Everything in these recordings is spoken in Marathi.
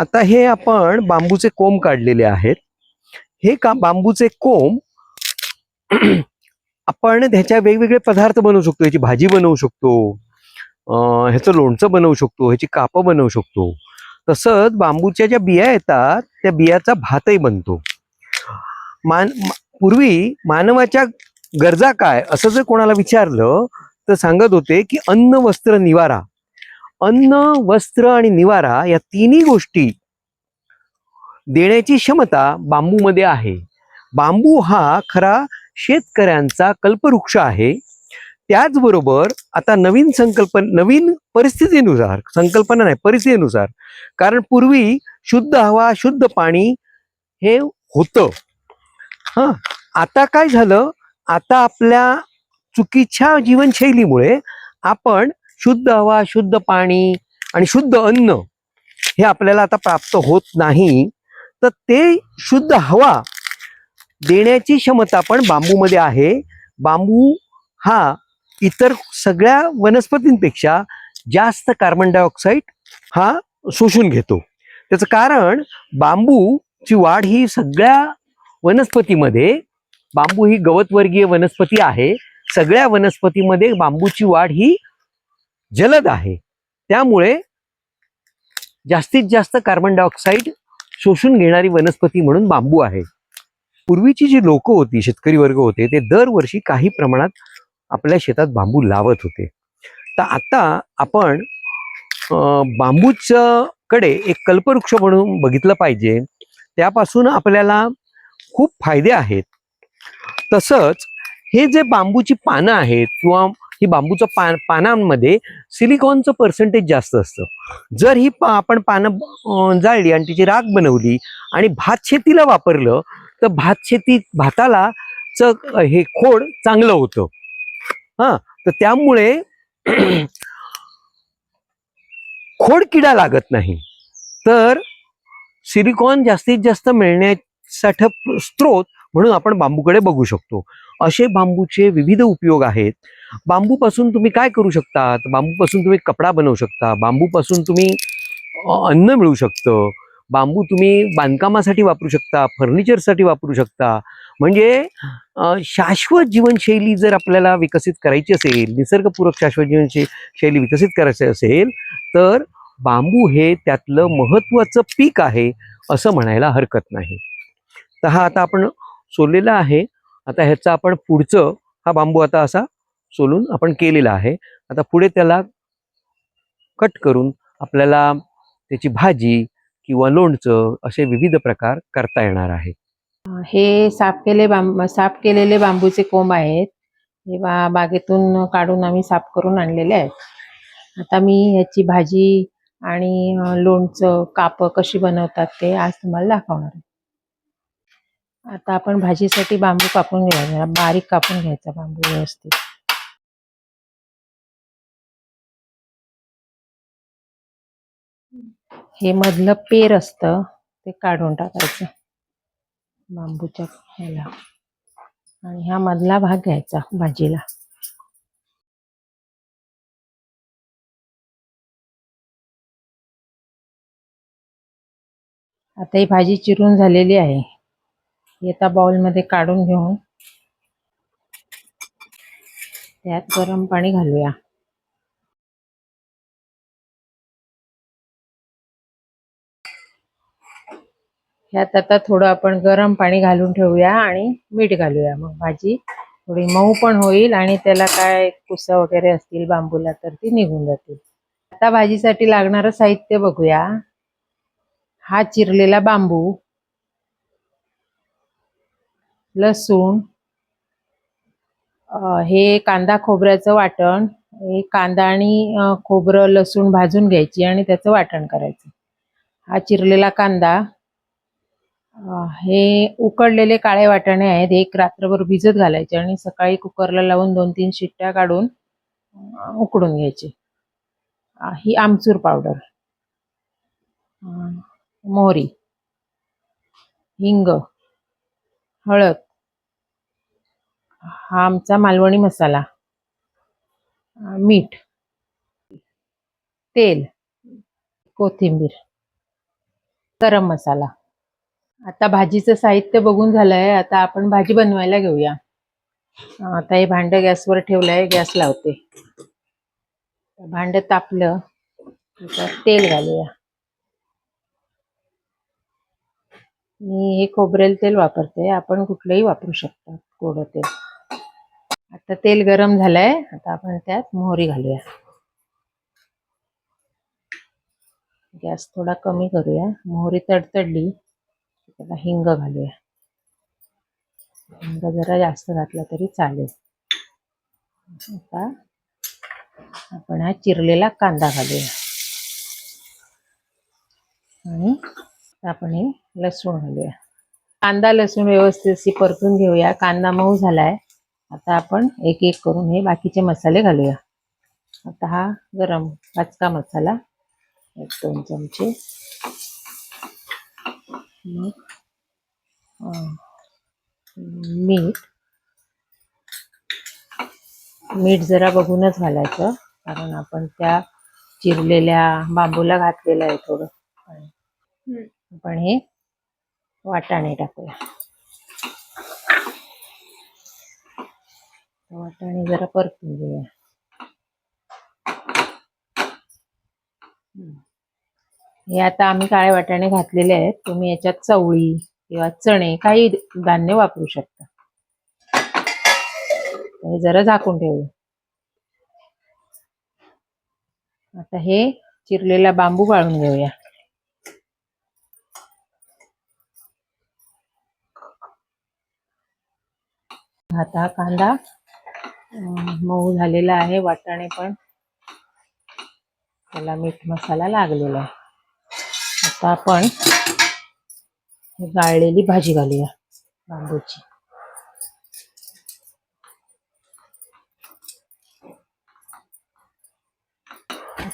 आता हे आपण बांबूचे कोंब काढलेले आहेत. हे का बांबूचे कोंब आपण ह्याच्या वेगवेगळे पदार्थ बनवू शकतो. ह्याची भाजी बनवू शकतो. ह्याचं लोणचं बनवू शकतो. ह्याची कापं बनवू शकतो. तसंच बांबूच्या ज्या बिया येतात त्या बियाचा भातही बनतो. मान पूर्वी मानवाच्या गरजा काय? असं जर कोणाला विचारलं तर सांगत होते की अन्न वस्त्र निवारा अन्न वस्त्र आणि निवारा या तिन्ही गोष्टी देण्याची क्षमता बांबूमध्ये आहे. बांबू हा खरा शेतकऱ्यांचा कल्पवृक्ष आहे. त्याचबरोबर आता नवीन संकल्पन नवीन परिस्थितीनुसार संकल्पना नाही परिस्थितीनुसार कारण पूर्वी शुद्ध हवा शुद्ध पाणी हे होतं. हां आता काय झालं? आता आपल्या चुकीच्या जीवनशैलीमुळे आपण शुद्ध हवा शुद्ध पाणी आणि शुद्ध अन्न हे आपल्याला आता प्राप्त होत नाही तर ते शुद्ध हवा देण्याची क्षमता पण बांबूमध्ये आहे. बांबू हा इतर सगळ्या वनस्पतींपेक्षा जास्त कार्बन डायऑक्साईड हा शोषून घेतो. त्याचं कारण बांबूची वाढ ही सगळ्या वनस्पतीमध्ये बांबू ही गवतवर्गीय वनस्पती आहे सगळ्या वनस्पतीमध्ये बांबूची वाढ ही जलद आहे. त्यामुळे जास्तीत जास्त कार्बन डायऑक्साईड शोषून घेणारी वनस्पती म्हणून बांबू आहे. पूर्वीची जी लोक होती शेतकरी वर्ग होते ते दरवर्षी काही प्रमाणात आपल्या शेतात बांबू लावत होते. तर आता आपण बांबूच्या कडे एक कल्पवृक्ष म्हणून बघितलं पाहिजे. त्यापासून आपल्याला खूप फायदे आहेत. तसंच हे जे बांबूची पानं आहेत किंवा ही बांबूचं पान पानांमध्ये सिलिकॉनचं पर्सेंटेज जास्त असतं. जर ही पा आपण पानं जाळली आणि तिची राख बनवली आणि भात शेतीला वापरलं तर भात शेती भाताला च हे खोड चांगलं होतं. हां तर त्यामुळे खोड किडा लागत नाही. तर सिलिकॉन जास्तीत जास्त मिळण्यासाठी स्त्रोत म्हणून आपण बांबूकडे बघू शकतो. असे बांबूचे विविध उपयोग आहेत. बांबूपासून तुम्ही काय करू शकता बांबूपासून तुम्ही कपडा बनवू शकता. बांबूपासून तुम्ही अन्न मिळू शकतं. बांबू तुम्ही बांधकामासाठी वापरू शकता फर्निचरसाठी वापरू शकता. म्हणजे शाश्वत जीवनशैली जर आपल्याला विकसित करायची असेल निसर्गपूरक शाश्वत जीवनशै शैली विकसित करायची असेल तर बांबू हे त्यातलं महत्त्वाचं पीक आहे असं म्हणायला हरकत नाही. तर हा आता आपण सोललेला आहे. आता ह्याचा आपण पुढचं हा बांबू आता असा सोलून आपण केलेला आहे. आता पुढे त्याला कट करून आपल्याला त्याची भाजी किंवा लोणचं असे विविध प्रकार करता येणार आहे. हे साफ केले बांब साफ केलेले बांबूचे कोंब आहेत. हे बा बागेतून काढून आम्ही साफ करून आणलेले आहेत. आता मी ह्याची भाजी आणि लोणचं कापं कशी बनवतात ते आज तुम्हाला दाखवणार आहे. आता आपण भाजीसाठी बांबू कापून घ्यायचा बारीक कापून घ्यायचा बांबू व्यवस्थित. हे मधलं पेर असतं ते काढून टाकायचं. बांबूच्या ह्याला. आणि हा मधला भाग घ्यायचा भाजीला. आता ही भाजी चिरून झालेली आहे. एका बाउलमध्ये काढून घेऊन त्यात गरम पाणी घालूया. ह्यात आता थोडं आपण गरम पाणी घालून ठेवूया आणि मीठ घालूया. मग भाजी थोडी मऊ पण होईल आणि त्याला काय कुसं वगैरे असतील बांबूला तर ती निघून जातील. आता भाजीसाठी लागणारं साहित्य बघूया. हा चिरलेला बांबू. लसूण हे कांदा खोबऱ्याचं वाटण हे कांदा आणि खोबरं लसूण भाजून घ्यायची आणि त्याचं वाटण करायचं. हा चिरलेला कांदा हे उकडलेले काळे वाटाणे आहेत एक रात्रभर भिजत घालायचे आणि सकाळी कुकरला लावून दोन तीन शिट्ट्या काढून उकडून घ्यायचे. ही आमचूर पावडर मोहरी हिंग हळद. हा आमचा मालवणी मसाला. मीठ. तेल. कोथिंबीर. गरम मसाला. आता भाजीचं साहित्य बघून झालंय. आता आपण भाजी बनवायला घेऊया. आता हे भांड गॅसवर ठेवलंय. गॅस लावते. भांड तापलं. तेल घालूया. मी हे खोबरेल तेल वापरते. आपण कुठलंही वापरू शकता गोडं तेल. आता तेल गरम झालंय. आता आपण त्यात मोहरी घालूया. गॅस थोडा कमी करूया. मोहरी तडतडली त्याला हिंग घालूया. हिंग जरा जास्त घातला तरी चालेल. आता आपण हा चिरलेला कांदा घालूया. आणि आपण हे लसूण घालूया कांदा लसूण व्यवस्थित परतून घेऊया. कांदा मऊ झालाय. आता आपण एक एक करून हे बाकीचे मसाले घालूया. आता हा गरम पाचका मसाला एक दोन चमचे. मीठ. मीठ. जरा बघूनच घालायचं कारण आपण त्या चिरलेल्या बांबूला घातलेलं आहे थोडं. आपण हे वाटाणे टाकूया. वाटाणे जरा परतून घेऊया. हे आता आम्ही काळे वाटाणे घातलेले आहेत. तुम्ही याच्यात चवळी किंवा चणे काही धान्य वापरू शकता. हे जरा झाकून ठेवूया. आता हे चिरलेला बांबू गाळून घेऊया. हाता कांदा. मऊ झालेला आहे वाटाणे पण. त्याला मीठ मसाला लागलेला आहे. आता आपण गाळलेली भाजी घालूया बांबूची.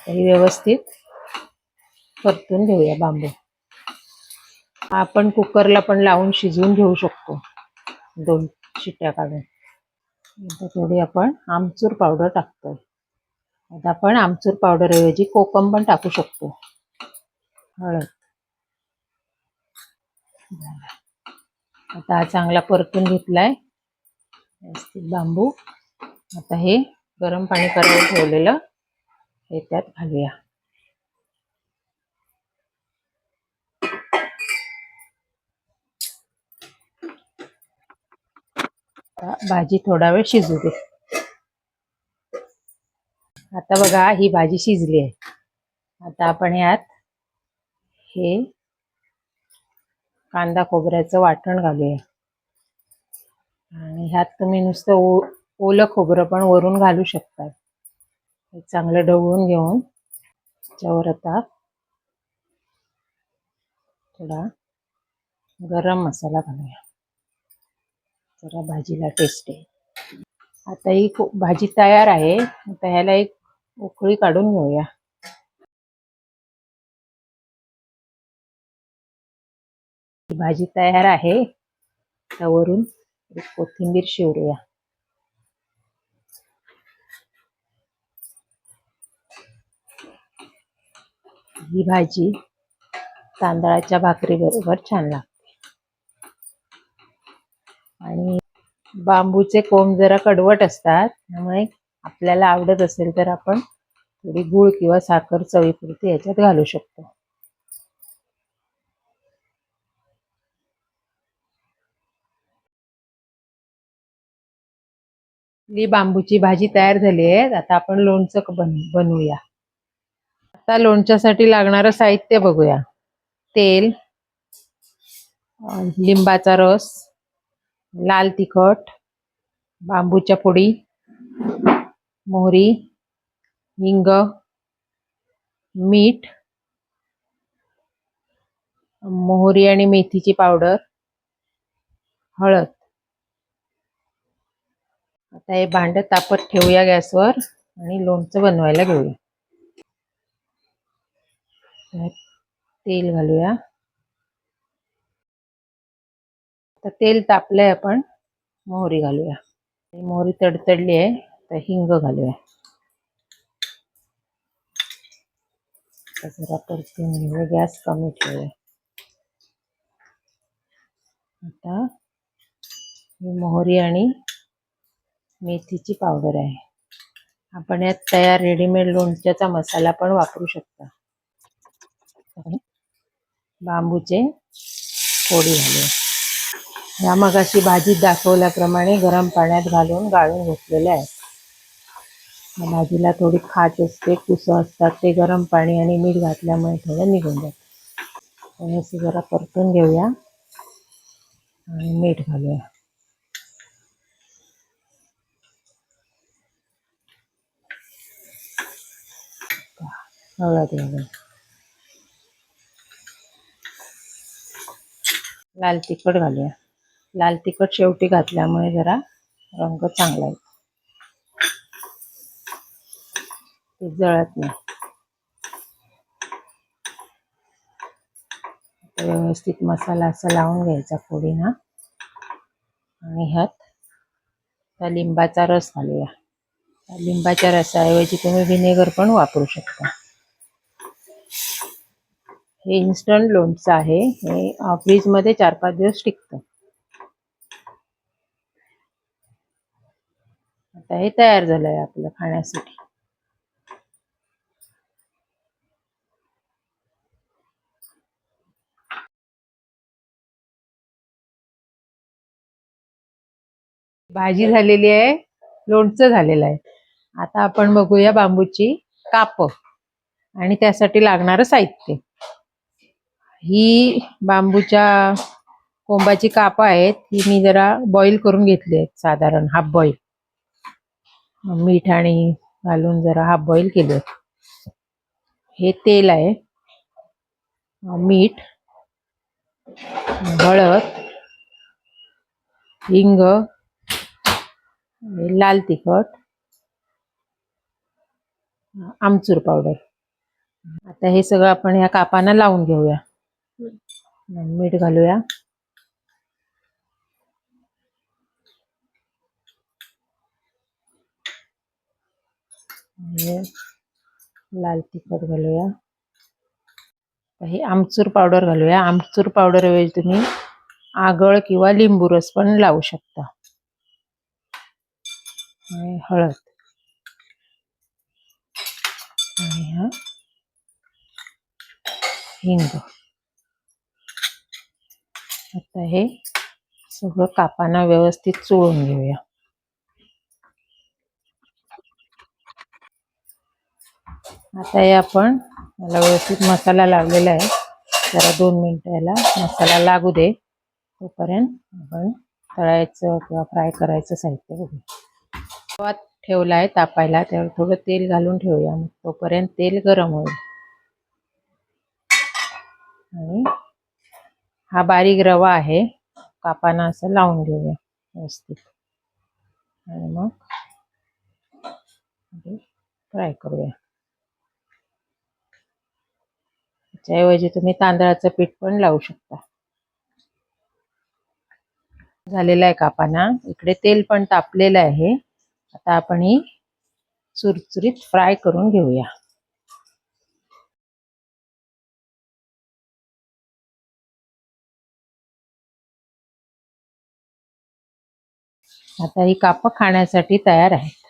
ही व्यवस्थित परतून घेऊया बांबू. आपण कुकरला पण लावून शिजवून घेऊ शकतो. दोन शिट्ट्या काढून आता थोडी आपण आमचूर पावडर टाकतोय. आता आपण आमचूर पावडर ऐवजी कोकम पण टाकू शकतो. हळद. आता हा चांगला परतून घेतलाय. व्यवस्थित बांबू. आता हे गरम पाणी करायला ठेवलेलं. हे त्यात घालूया. आता भाजी थोडा वेळ शिजू दे. आता बघा ही भाजी शिजली आहे. आता आपण यात हे कांदा खोबऱ्याचं वाटण घालूया. आणि ह्यात तुम्ही नुसतं ओ ओलं खोबरं पण वरून घालू शकता चांगलं ढवळून घेऊन त्याच्यावर आता थोडा गरम मसाला घालूया. जरा भाजीला टेस्ट आहे. आता ही भाजी तयार आहे. आता ह्याला एक उकळी काढून घेऊया. ही भाजी तयार आहे. त्यावरून एक कोथिंबीर शिवरूया. ही भाजी तांदळाच्या भाकरी बरोबर छान लागते. आणि बांबूचे कोंब जरा कडवट असतात त्यामुळे आपल्याला आवडत असेल तर आपण थोडी गूळ किंवा साखर चवीपुरती याच्यात घालू शकतो. आपली बांबूची भाजी तयार झाली आहे आता आपण लोणचं बन बनवूया. आता लोणच्यासाठी लागणारं साहित्य बघूया. तेल लिंबाचा रस लाल तिखट बांबूच्या पुडी मोहरी हिंग मीठ मोहरी आणि मेथीची पावडर हळद. आता हे भांड तापत ठेवूया गॅसवर आणि लोणचं बनवायला घेऊया. तेल घालूया. आता तेल तापलंय आपण. मोहरी घालूया. मोहरी तडतडली आहे तर हिंग घालूया. जरा परतून गॅस कमी ठेवूया. आता ही मोहरी आणि मेथीची पावडर आहे. आपण यात तयार रेडीमेड लोणच्याचा मसाला पण वापरू शकता. बांबूचे फोडी घालूया. ह्या मगाशी भाजीत दाखवल्याप्रमाणे गरम पाण्यात घालून गाळून घेतलेल्या आहेत भाजीला थोडी खाज असते कुसं असतात ते गरम पाणी आणि मीठ घातल्यामुळे थोडं निघून जातं. आणि असं जरा परतून घेऊया आणि मीठ घालूया. हळद घालूया लाल तिखट घालूया. लाल तिखट शेवटी घातल्यामुळे जरा रंग चांगला येतो. ते जळत नाही. व्यवस्थित मसाला असा लावून घ्यायचा फोडीना. आणि ह्यात त्या लिंबाचा रस घालूया. त्या लिंबाच्या रसाऐवजी तुम्ही व्हिनेगर पण वापरू शकता. हे इन्स्टंट लोणचं आहे. हे फ्रीजमध्ये चार पाच दिवस टिकतं. आता हे तयार झालंय आपलं खाण्यासाठी. भाजी झालेली आहे लोणचं झालेलं आहे. आता आपण बघूया बांबूची काप आणि त्यासाठी लागणारं साहित्य. ही बांबूच्या कोंबाची कापं आहेत ही मी जरा बॉईल करून घेतली आहेत साधारण हाफ बॉईल मीठ आणि घालून जरा हाफ बॉईल केलं हे तेल आहे. मीठ हळद हिंग आणि लाल तिखट आमचूर पावडर. आता हे सगळं आपण ह्या कापांना लावून घेऊया. मीठ घालूया. हे लाल तिखट घालूया. हे आमचूर पावडर घालूया. आमचूर पावडर ऐवजी तुम्ही आगळ किंवा लिंबू रस पण लावू शकता. आणि हळद. आणि हा हिंग. आता हे सगळं कापाना व्यवस्थित चोळून घेऊया. आता हे आपण याला व्यवस्थित मसाला लावलेला आहे. जरा दोन मिनटं याला मसाला लागू दे. तोपर्यंत आपण तळायचं किंवा फ्राय करायचं साहित्य बघू तवा ठेवला आहे तापायला. त्यावर थोडं तेल घालून ठेवूया. मग तोपर्यंत तेल गरम होईल. आणि हा बारीक रवा आहे. कापाना असं लावून घेऊया व्यवस्थित. आणि मग फ्राय करूया. त्याऐवजी तुम्ही तांदळाचं पीठ पण लावू शकता. झालेलं आहे कापाना. इकडे तेल पण तापलेलं आहे. आता आपण ही चुरचुरीत फ्राय करून घेऊया. आता ही कापं खाण्यासाठी तयार आहेत.